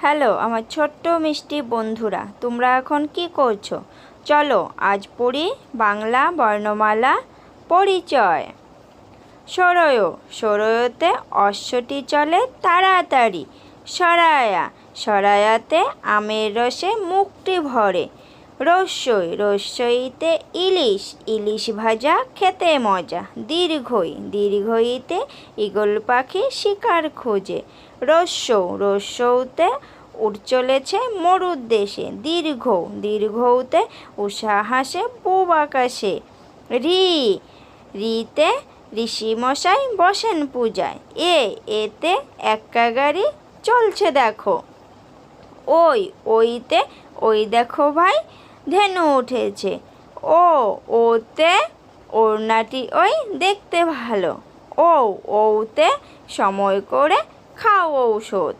Hello, আমার ছোট্ট মিষ্টি বন্ধুরা, তোমরা এখন কি করছ? চলো, আজ পড়ি বাংলা বর্ণমালা পরিচয়। সরয়, সরয়তে অশ্বটি চলে তাড়াতাড়ি। সরায়া, সরায়াতে আমের রসে মুখটি ভরে। রস্যই রস্যইতে ইলিশ ইলিশ ভাজা খেতে মজা। দীর্ঘই, দীর্ঘইতে ঈগল পাখি শিকার খোঁজে। রস্য রস্যৌতে উঠ চলেছে মরুর দেশে। দীর্ঘ, দীর্ঘৌতে উষা হাসে পূব আকাশে। রি, রিতে ঋষিমশাই বসেন পূজায়। এ, এতে এক্কা গাড়ি চলছে দেখো। ওই, ওইতে, ওই দেখো ভাই ধেনু উঠেছে। ও ওতে ওড়নাটি ওই দেখতে ভালো। ও ওতে সময় করে খাও ঔষধ।